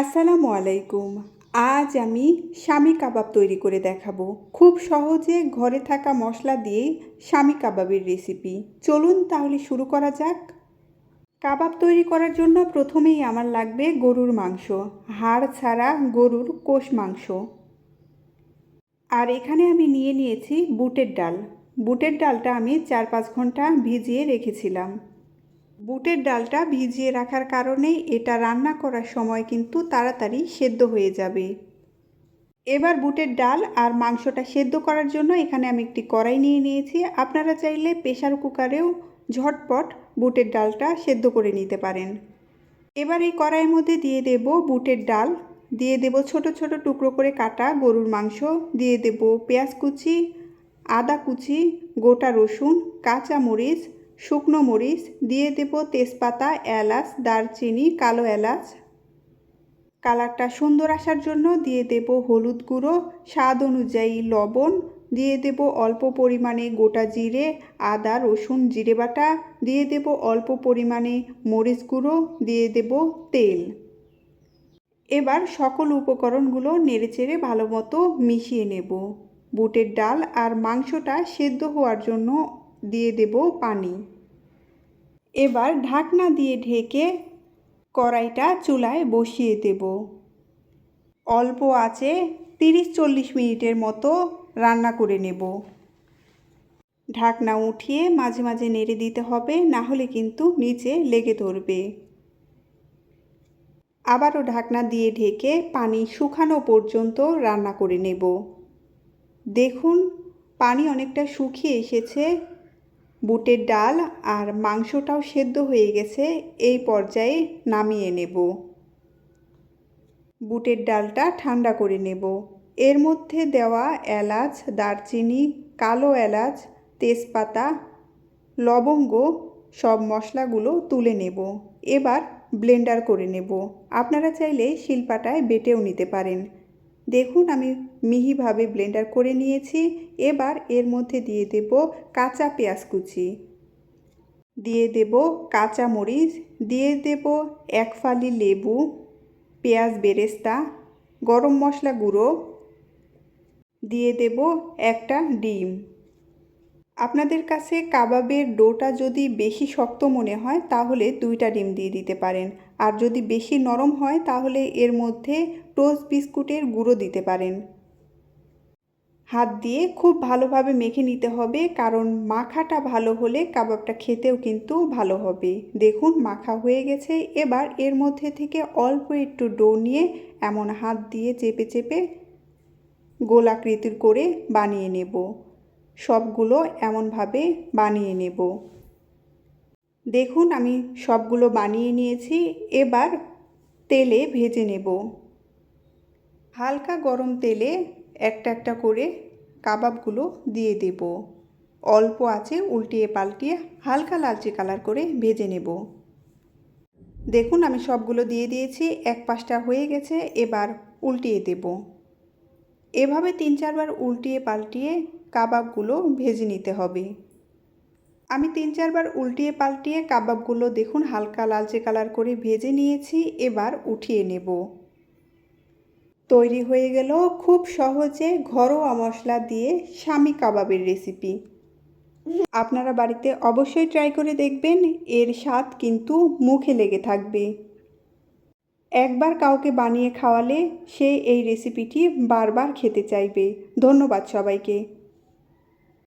আসসালামু আলাইকুম। আজ আমি স্বামী কাবাব তৈরি করে দেখাবো। খুব সহজে ঘরে থাকা মশলা দিয়েই স্বামী কাবাবের রেসিপি। চলুন তাহলে শুরু করা যাক। কাবাব তৈরি করার জন্য প্রথমেই আমার লাগবে গরুর মাংস। হাড় ছাড়া গরুর কোষ মাংস। আর এখানে আমি নিয়ে নিয়েছি বুটের ডাল। বুটের ডালটা আমি চার পাঁচ ঘণ্টা ভিজিয়ে রেখেছিলাম। বুটের ডালটা ভিজিয়ে রাখার কারণে এটা রান্না করার সময় কিন্তু তাড়াতাড়ি সেদ্ধ হয়ে যাবে। এবার বুটের ডাল আর মাংসটা সেদ্ধ করার জন্য এখানে আমি একটি কড়াই নিয়ে নিয়েছি। আপনারা চাইলে প্রেশার কুকারেও ঝটপট বুটের ডালটা সেদ্ধ করে নিতে পারেন। এবার এই কড়াইয়ের মধ্যে দিয়ে দেব বুটের ডাল। দিয়ে দেব ছোট ছোট টুকরো করে কাটা গরুর মাংস। দিয়ে দেব পেঁয়াজ কুচি, আদা কুচি, গোটা রসুন কাঁচা মরিচ শুকনো মরিচ, দিয়ে দেব তেজপাতা, এলাচ, দারচিনি, কালো এলাচ। কালারটা সুন্দর আসার জন্য দিয়ে দেব হলুদ গুঁড়ো, স্বাদ অনুযায়ী লবণ। দিয়ে দেব অল্প পরিমাণে গোটা জিরে, আদা, রসুন, জিরে বাটা। দিয়ে দেব অল্প পরিমাণে মরিচ গুঁড়ো, দিয়ে দেব তেল। এবার সকল উপকরণগুলো নেড়েচেড়ে ভালো মতো মিশিয়ে নেব। বুটের ডাল আর মাংসটা সেদ্ধ হওয়ার জন্য দিয়ে দেব পানি। এবার ঢাকনা দিয়ে ঢেকে কড়াইটা চুলায় বসিয়ে দেব। অল্প আছে তিরিশ চল্লিশ মিনিটের মতো রান্না করে নেব। ঢাকনা উঠিয়ে মাঝে মাঝে নেড়ে দিতে হবে, না হলে কিন্তু নিচে লেগে ধরবে। আবারও ঢাকনা দিয়ে ঢেকে পানি শুকানো পর্যন্ত রান্না করে নেব। দেখুন, পানি অনেকটা শুকিয়ে এসেছে। বুটের ডাল আর মাংসটাও সেদ্ধ হয়ে গেছে, এই পর্যায়ে নামিয়ে নেব। বুটের ডালটা ঠান্ডা করে নেব। এর মধ্যে দেওয়া এলাচ, দারচিনি, কালো এলাচ, তেজপাতা, লবঙ্গ সব মশলাগুলো তুলে নেব। এবার ব্লেন্ডার করে নেব। আপনারা চাইলে শিলপাটায় বেটেও নিতে পারেন। দেখুন, আমি মিহিভাবে ব্লেন্ডার করে নিয়েছি। এবার এর মধ্যে দিয়ে দেব কাঁচা পেঁয়াজ কুচি। দিয়ে দেব কাঁচা মরিচ। দিয়ে দেব এক ফালি লেবু, পেঁয়াজ বেরেস্তা, গরম মশলা গুঁড়ো। দিয়ে দেব একটা ডিম। আপনাদের কাছে কাবাবের ডোটা যদি বেশি শক্ত মনে হয়, তাহলে দুইটা ডিম দিয়ে দিতে পারেন। আর যদি বেশি নরম হয়, তাহলে এর মধ্যে টোস্ট বিস্কুটের গুঁড়ো দিতে পারেন। হাত দিয়ে খুব ভালোভাবে মেখে নিতে হবে, কারণ মাখাটা ভালো হলে কাবাবটা খেতেও কিন্তু ভালো হবে। দেখুন, মাখা হয়ে গেছে। এবার এর মধ্যে থেকে অল্প একটু ডো নিয়ে এমন হাত দিয়ে চেপে চেপে গোলাকৃতির করে বানিয়ে নেব। সবগুলো এমনভাবে বানিয়ে নেব। দেখুন, আমি সবগুলো বানিয়ে নিয়েছি। এবার তেলে ভেজে নেব। হালকা গরম তেলে একটা একটা করে কাবাবগুলো দিয়ে দেব। অল্প আছে, উল্টিয়ে পাল্টিয়ে হালকা লালচে কালার করে ভেজে নেব। দেখুন, আমি সবগুলো দিয়ে দিয়েছি, এক পাশটা হয়ে গেছে, এবার উল্টিয়ে দেব। এভাবে তিন চারবার উল্টিয়ে পাল্টিয়ে কাবাবগুলো ভেজে নিতে হবে। আমি তিন চারবার উল্টিয়ে পাল্টিয়ে কাবাবগুলো দেখুন হালকা লালচে কালার করে ভেজে নিয়েছি, এবার উঠিয়ে নেব। তৈরি হয়ে গেল খুব সহজে ঘরোয়া মশলা দিয়ে স্বামী কাবাবের রেসিপি। আপনারা বাড়িতে অবশ্যই ট্রাই করে দেখবেন, এর স্বাদ কিন্তু মুখে লেগে থাকবে। একবার কাউকে বানিয়ে খাওয়ালে সে এই রেসিপিটি বারবার খেতে চাইবে। ধন্যবাদ সবাইকে।